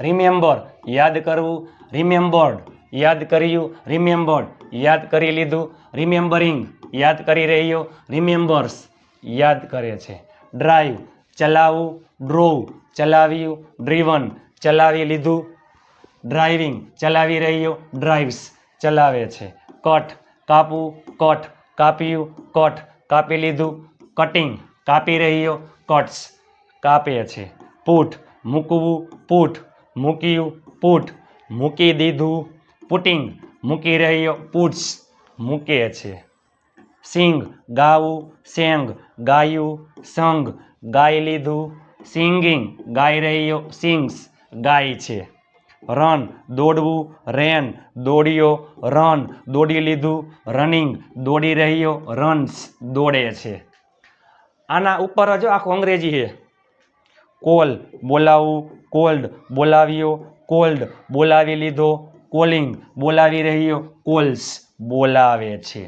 Remember યાદ કરવું. રિમેમ્બર્ડ યાદ કર્યું. રિમેમ્બર્ડ યાદ કરી લીધું. રિમેમ્બરિંગ યાદ કરી રહ્યો. રિમેમ્બર્સ યાદ કરે છે. ડ્રાઈવ ચલાવવું ડ્રોવ ચલાવ્યું. ડ્રીવન ચલાવી લીધું. ડ્રાઇવિંગ ચલાવી રહ્યો. ડ્રાઇવ્સ ચલાવે છે. કટ કાપવું. કટ કાપ્યું. કટ કાપી લીધું. કટિંગ કાપી રહ્યો. કટ્સ કાપે છે. પૂઠ મૂકવું. પુટ મૂક્યું પુટ મૂકી દીધું પુટિંગ મૂકી રહ્યો પુટ્સ મૂકે છે. સિંગ, ગાવું, સેંગ, ગાયું, સંગ, ગાઈ લીધું, સિંગિંગ, ગાઈ રહ્યો, સિંગ્સ ગાય છે. રન, દોડવું, રેન, દોડ્યો, રન, દોડી લીધું, રનિંગ, દોડી રહ્યો, રન્સ, દોડે છે. આના ઉપર જો આખું અંગ્રેજી છે. કોલ બોલાવવું કોલ્ડ બોલાવ્યો કોલ્ડ બોલાવી લીધો કોલિંગ બોલાવી રહ્યો કોલ્સ બોલાવે છે.